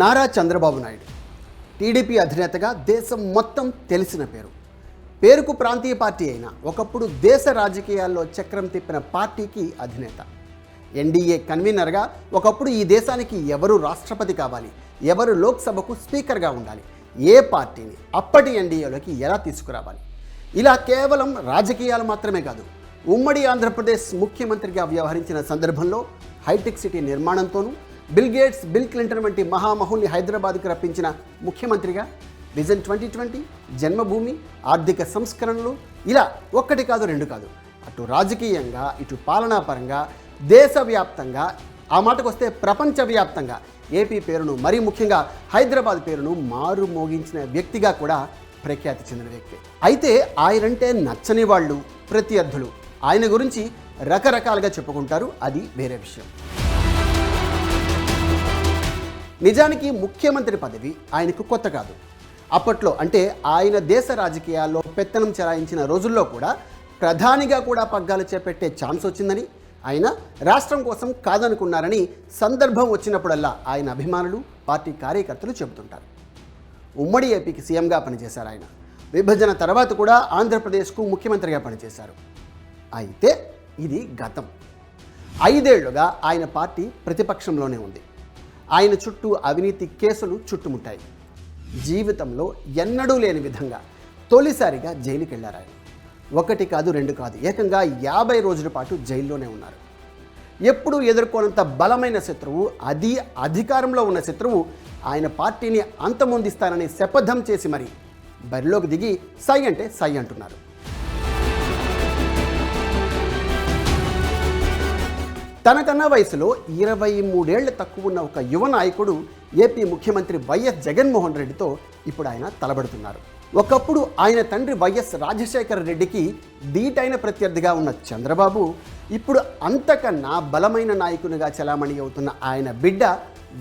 Nara Chandrababu Naidu. TDP అధినేతగా దేశం మొత్తం తెలిసిన పేరు. పేరుకు ప్రాంతీయ పార్టీ అయినా ఒకప్పుడు దేశ రాజకీయాల్లో చక్రం తిప్పిన పార్టీకి అధినేత. ఎన్డీఏ కన్వీనర్గా ఒకప్పుడు ఈ దేశానికి ఎవరు రాష్ట్రపతి కావాలి ఎవరు లోక్సభకు స్పీకర్గా ఉండాలి ఏ పార్టీని అప్పటి ఎన్డీఏలోకి ఎలా తీసుకురావాలి? ఇలా కేవలం రాజకీయాలు మాత్రమే కాదు ఉమ్మడి ఆంధ్రప్రదేశ్ ముఖ్యమంత్రిగా వ్యవహరించిన సందర్భంలో hitech city నిర్మాణంతోనూ bill gates bill Clinton వంటి మహామహుల్ని హైదరాబాద్కు రప్పించిన ముఖ్యమంత్రిగా విజన్ ట్వంటీ ట్వంటీ జన్మభూమి ఆర్థిక సంస్కరణలు ఇలా ఒక్కటి కాదు రెండు కాదు. అటు రాజకీయంగా ఇటు పాలనాపరంగా దేశవ్యాప్తంగా ఆ మాటకు వస్తే ప్రపంచవ్యాప్తంగా ఏపీ పేరును మరీ ముఖ్యంగా హైదరాబాద్ పేరును మారు మోగించిన వ్యక్తిగా కూడా ప్రఖ్యాతి చెందిన వ్యక్తి. అయితే ఆయనంటే నచ్చని వాళ్ళు ప్రత్యర్థులు. ఆయన గురించి రకరకాలుగా చెప్పుకుంటారు అది వేరే విషయం. నిజానికి ముఖ్యమంత్రి పదవి ఆయనకు కొత్త కాదు. అప్పట్లో అంటే ఆయన దేశ రాజకీయాల్లో పెత్తనం చెలాయించిన రోజుల్లో కూడా ప్రధానిగా కూడా పగ్గాలు చేపట్టే ఛాన్స్ వచ్చిందని ఆయన రాష్ట్రం కోసం కాదనుకున్నారని సందర్భం వచ్చినప్పుడల్లా ఆయన అభిమానులు పార్టీ కార్యకర్తలు చెబుతుంటారు. ఉమ్మడి ఏపీకి సీఎంగా పనిచేశారు ఆయన. విభజన తర్వాత కూడా ఆంధ్రప్రదేశ్కు ముఖ్యమంత్రిగా పనిచేశారు. అయితే ఇది గతం. ఐదేళ్ళుగా ఆయన పార్టీ ప్రతిపక్షంలోనే ఉంది. ఆయన చుట్టూ అవినీతి కేసులు చుట్టుముట్టాయి. జీవితంలో ఎన్నడూ లేని విధంగా తొలిసారిగా జైలుకి వెళ్ళారు ఆయన. ఒకటి కాదు రెండు కాదు ఏకంగా యాభై రోజుల పాటు జైల్లోనే ఉన్నారు. ఎప్పుడూ ఎదుర్కోనంత బలమైన శత్రువు అది అధికారంలో ఉన్న శత్రువు ఆయన పార్టీని అంతమొందిస్తానని శపథం చేసి మరి బరిలోకి దిగి సై అంటే సై అంటున్నారు. తనకన్నా వయసులో ఇరవై మూడేళ్ళ తక్కువ ఉన్న ఒక యువ నాయకుడు ఏపీ ముఖ్యమంత్రి వైఎస్ జగన్మోహన్ రెడ్డితో ఇప్పుడు ఆయన తలబడుతున్నారు. ఒకప్పుడు ఆయన తండ్రి వైఎస్ రాజశేఖర రెడ్డికి దీటైన ప్రత్యర్థిగా ఉన్న చంద్రబాబు ఇప్పుడు అంతకన్నా బలమైన నాయకునిగా చలామణి అవుతున్న ఆయన బిడ్డ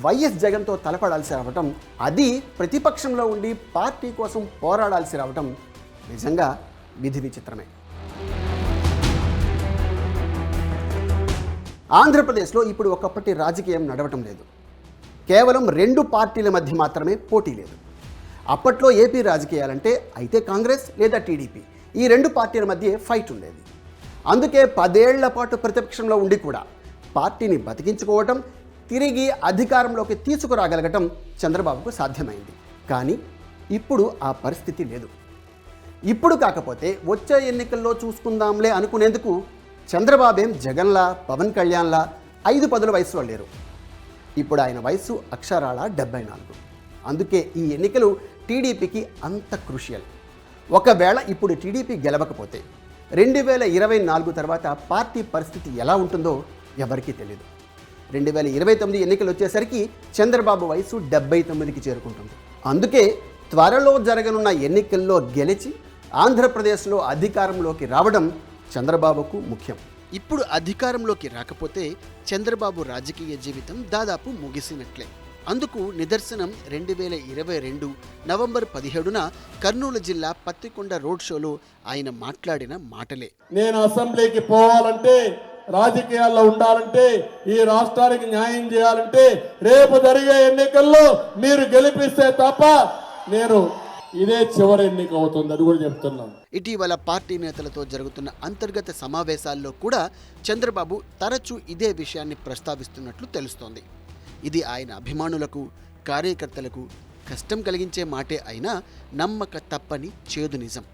వైఎస్ జగన్తో తలపడాల్సి రావటం అది ప్రతిపక్షంలో ఉండి పార్టీ కోసం పోరాడాల్సి రావటం నిజంగా విధి విచిత్రమే. ఆంధ్రప్రదేశ్లో ఇప్పుడు ఒకప్పటి రాజకీయం నడవటం లేదు. కేవలం రెండు పార్టీల మధ్య మాత్రమే పోటీ లేదు. అప్పట్లో ఏపీ రాజకీయాలంటే అయితే కాంగ్రెస్ లేదా టీడీపీ ఈ రెండు పార్టీల మధ్య ఫైట్ ఉండేది. అందుకే పదేళ్ళ పాటు ప్రతిపక్షంలో ఉండి కూడా పార్టీని బతికించుకోవటం తిరిగి అధికారంలోకి తీసుకురాగలగటం చంద్రబాబుకు సాధ్యమైంది. కానీ ఇప్పుడు ఆ పరిస్థితి లేదు. ఇప్పుడు కాకపోతే వచ్చే ఎన్నికల్లో చూసుకుందాంలే అనుకునేందుకు చంద్రబాబేం జగన్లా పవన్ కళ్యాణ్లా ఐదు పదుల వయసులో లేరు ఇప్పుడు ఆయన వయసు అక్షరాల డెబ్బై నాలుగు. అందుకే ఈ ఎన్నికలు టీడీపీకి అంత క్రూషియల్. ఒకవేళ ఇప్పుడు టీడీపీ గెలవకపోతే రెండు వేల ఇరవై నాలుగు తర్వాత పార్టీ పరిస్థితి ఎలా ఉంటుందో ఎవరికీ తెలియదు రెండు వేల ఇరవై తొమ్మిది ఎన్నికలు వచ్చేసరికి చంద్రబాబు వయసు డెబ్బై తొమ్మిదికి చేరుకుంటుంది. అందుకే త్వరలో జరగనున్న ఎన్నికల్లో గెలిచి ఆంధ్రప్రదేశ్లో అధికారంలోకి రావడం చంద్రబాబుకు ముఖ్యం. ఇప్పుడు అధికారంలోకి రాకపోతే చంద్రబాబు రాజకీయ జీవితం దాదాపు ముగిసినట్లే. అందుకు నిదర్శనం రెండు వేల ఇరవై రెండు నవంబర్ పదిహేడున కర్నూలు జిల్లా పత్తికొండ రోడ్ షోలో ఆయన మాట్లాడిన మాటలే. నేను అసెంబ్లీకి పోవాలంటే రాజకీయాల్లో ఉండాలంటే ఈ రాష్ట్రానికి న్యాయం చేయాలంటే రేపు జరిగే ఎన్నికల్లో మీరు గెలిపిస్తే తప్ప నేను ఇదే చివరి ఎన్నిక అవుతుంది అది కూడా చెప్తున్నాను ఇటీవల పార్టీ నేతలతో జరుగుతున్న అంతర్గత సమావేశాల్లో కూడా చంద్రబాబు తరచూ ఇదే విషయాన్ని ప్రస్తావిస్తున్నట్లు తెలుస్తోంది. ఇది ఆయన అభిమానులకు కార్యకర్తలకు కష్టం కలిగించే మాటే అయినా నమ్మక తప్పని చేదు నిజం.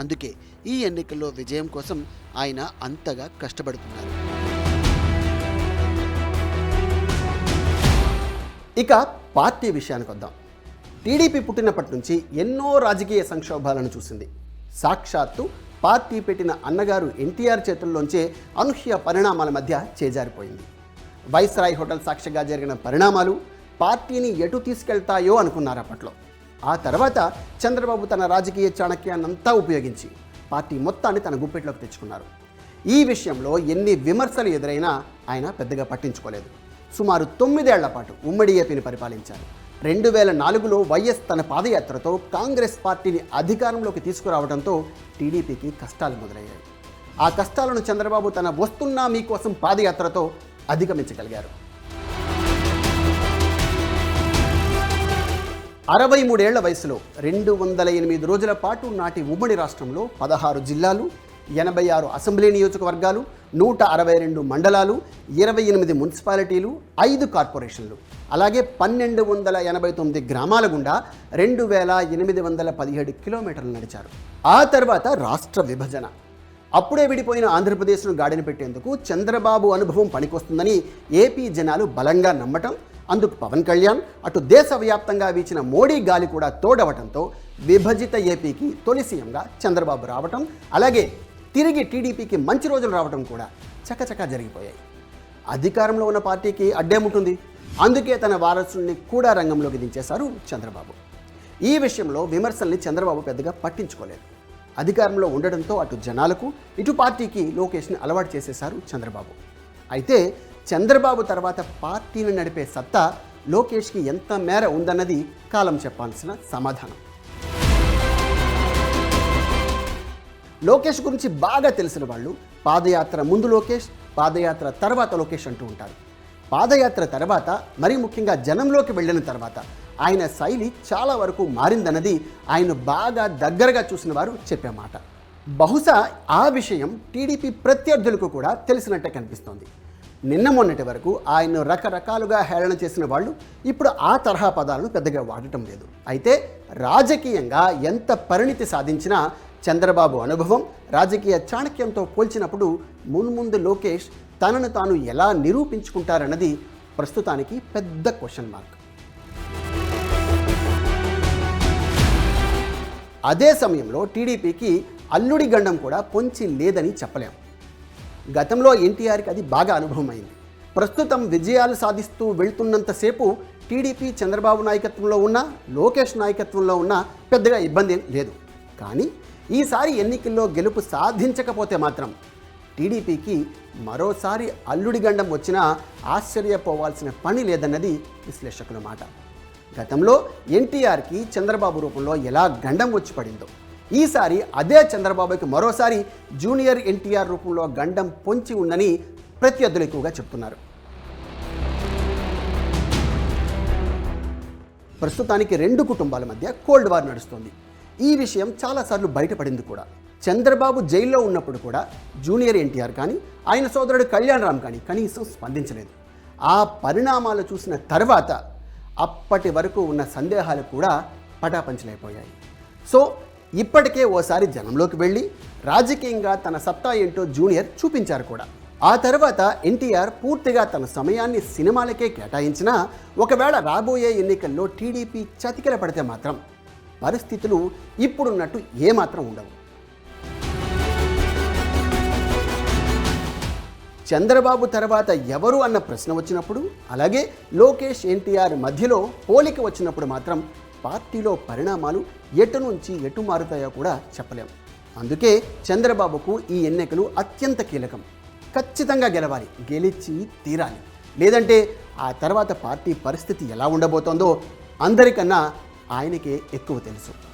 అందుకే ఈ ఎన్నికల్లో విజయం కోసం ఆయన అంతగా కష్టపడుతున్నారు. ఇక పార్టీ విషయానికి వద్దాం టీడీపీ పుట్టినప్పటి నుంచి ఎన్నో రాజకీయ సంక్షోభాలను చూసింది. సాక్షాత్తు పార్టీ పెట్టిన అన్నగారు ఎన్టీఆర్ చేతుల్లోంచే అనూహ్య పరిణామాల మధ్య చేజారిపోయింది. వైస్రాయ్ హోటల్ సాక్షిగా జరిగిన పరిణామాలు పార్టీని ఎటు తీసుకెళ్తాయో అనుకున్నారు అప్పట్లో. ఆ తర్వాత చంద్రబాబు తన రాజకీయ చాణక్యాన్నంతా ఉపయోగించి పార్టీ మొత్తాన్ని తన గుప్పెట్లోకి తెచ్చుకున్నారు. ఈ విషయంలో ఎన్ని విమర్శలు ఎదురైనా ఆయన పెద్దగా పట్టించుకోలేదు. సుమారు తొమ్మిదేళ్ళ పాటు ఉమ్మడి ఏపీని పరిపాలించారు. రెండు వేల నాలుగులో వైఎస్ తన పాదయాత్రతో కాంగ్రెస్ పార్టీని అధికారంలోకి తీసుకురావడంతో టీడీపీకి కష్టాలు మొదలయ్యాయి. ఆ కష్టాలను చంద్రబాబు తన వస్తున్నా మీకోసం పాదయాత్రతో అధిగమించగలిగారు. అరవై మూడేళ్ళ వయసులో రెండు వందల ఎనిమిది రోజుల పాటు నాటి ఉమ్మడి రాష్ట్రంలో పదహారు జిల్లాలు ఎనభై ఆరు అసెంబ్లీ నియోజకవర్గాలు నూట అరవై రెండు మండలాలు ఇరవై ఎనిమిది మున్సిపాలిటీలు ఐదు కార్పొరేషన్లు. అలాగే పన్నెండు వందల ఎనభై తొమ్మిది గ్రామాల గుండా రెండు వేల ఎనిమిది వందల పదిహేడు కిలోమీటర్లు నడిచారు. ఆ తర్వాత రాష్ట్ర విభజన. అప్పుడే విడిపోయిన ఆంధ్రప్రదేశ్ను గాడిన పెట్టేందుకు చంద్రబాబు అనుభవం పనికొస్తుందని ఏపీ జనాలు బలంగా నమ్మటం అందుకు పవన్ కళ్యాణ్ అటు దేశవ్యాప్తంగా వీచిన మోడీ గాలి కూడా తోడవటంతో విభజిత ఏపీకి తొలి సీఎంగా చంద్రబాబు రావటం అలాగే తిరిగి టీడీపీకి మంచి రోజులు రావడం కూడా చకచకా జరిగిపోయాయి. అధికారంలో ఉన్న పార్టీకి అడ్డేముంటుంది అందుకే తన వారసుల్ని కూడా రంగంలోకి దించేశారు చంద్రబాబు. ఈ విషయంలో విమర్శల్ని చంద్రబాబు పెద్దగా పట్టించుకోలేదు. అధికారంలో ఉండడంతో అటు జనాలకు ఇటు పార్టీకి లోకేష్ని అలవాటు చేసేశారు చంద్రబాబు. అయితే చంద్రబాబు తర్వాత పార్టీని నడిపే సత్తా లోకేష్కి ఎంత మేర ఉందన్నది కాలం చెప్పాల్సిన సమాధానం. లోకేష్ గురించి బాగా తెలిసిన వాళ్ళు పాదయాత్ర ముందు లోకేష్ పాదయాత్ర తర్వాత లోకేష్ అంటూ ఉంటారు. పాదయాత్ర తర్వాత మరీ ముఖ్యంగా జనంలోకి వెళ్ళిన తర్వాత ఆయన శైలి చాలా వరకు మారిందన్నది ఆయన బాగా దగ్గరగా చూసిన వారు చెప్పే మాట బహుశా ఆ విషయం టీడీపీ ప్రత్యర్థులకు కూడా తెలిసినట్టే కనిపిస్తోంది. నిన్న మొన్నటి వరకు ఆయన రకరకాలుగా హేళన చేసిన వాళ్ళు ఇప్పుడు ఆ తరహా పదాలను పెద్దగా వాడటం లేదు. అయితే రాజకీయంగా ఎంత పరిణితి సాధించినా చంద్రబాబు అనుభవం రాజకీయ చాణక్యంతో పోల్చినప్పుడు మున్ముందు లోకేష్ తనను తాను ఎలా నిరూపించుకుంటారన్నది ప్రస్తుతానికి పెద్ద క్వశ్చన్ మార్క్. అదే సమయంలో టీడీపీకి అల్లుడి గండం కూడా పొంచి లేదని చెప్పలేం. గతంలో ఎన్టీఆర్కి అది బాగా అనుభవమైంది. ప్రస్తుతం విజయాలు సాధిస్తూ వెళ్తున్నంతసేపు టీడీపీ చంద్రబాబు నాయకత్వంలో ఉన్న లోకేష్ నాయకత్వంలో ఉన్న పెద్దగా ఇబ్బంది లేదు. కానీ ఈసారి ఎన్నికల్లో గెలుపు సాధించకపోతే మాత్రం టీడీపీకి మరోసారి అల్లుడి గండం వచ్చినా ఆశ్చర్యపోవాల్సిన పని లేదన్నది విశ్లేషకుల మాట. గతంలో ఎన్టీఆర్కి చంద్రబాబు రూపంలో ఎలా గండం వచ్చి పడిందో ఈసారి అదే చంద్రబాబుకి మరోసారి జూనియర్ ఎన్టీఆర్ రూపంలో గండం పొంచి ఉందని ప్రత్యర్థులు ఎక్కువగా చెప్తున్నారు. ప్రస్తుతానికి రెండు కుటుంబాల మధ్య కోల్డ్ వార్ నడుస్తోంది. ఈ విషయం చాలాసార్లు బయటపడింది కూడా. చంద్రబాబు జైల్లో ఉన్నప్పుడు కూడా జూనియర్ ఎన్టీఆర్ కానీ ఆయన సోదరుడు కళ్యాణ్ రామ్ కానీ కనీసం స్పందించలేదు. ఆ పరిణామాలు చూసిన తర్వాత అప్పటి వరకు ఉన్న సందేహాలు కూడా పటాపంచలైపోయాయి. సో ఇప్పటికే ఓసారి జనంలోకి వెళ్ళి రాజకీయంగా తన సత్తా ఏంటో జూనియర్ చూపించారు కూడా. ఆ తర్వాత ఎన్టీఆర్ పూర్తిగా తన సమయాన్ని సినిమాలకే కేటాయించినా ఒకవేళ రాబోయే ఎన్నికల్లో టీడీపీ చతికిల పడితే మాత్రం పరిస్థితులు ఇప్పుడున్నట్టు ఏమాత్రం ఉండవు. చంద్రబాబు తర్వాత ఎవరు అన్న ప్రశ్న వచ్చినప్పుడు అలాగే లోకేష్ ఎన్టీఆర్ మధ్యలో పోలిక వచ్చినప్పుడు మాత్రం పార్టీలో పరిణామాలు ఎటు నుంచి ఎటు మారుతాయో కూడా చెప్పలేము అందుకే చంద్రబాబుకు ఈ ఎన్నికలు అత్యంత కీలకం. ఖచ్చితంగా గెలవాలి గెలిచి తీరాలి. లేదంటే ఆ తర్వాత పార్టీ పరిస్థితి ఎలా ఉండబోతోందో అందరికన్నా ఆయనకే ఎక్కువ తెలుసు.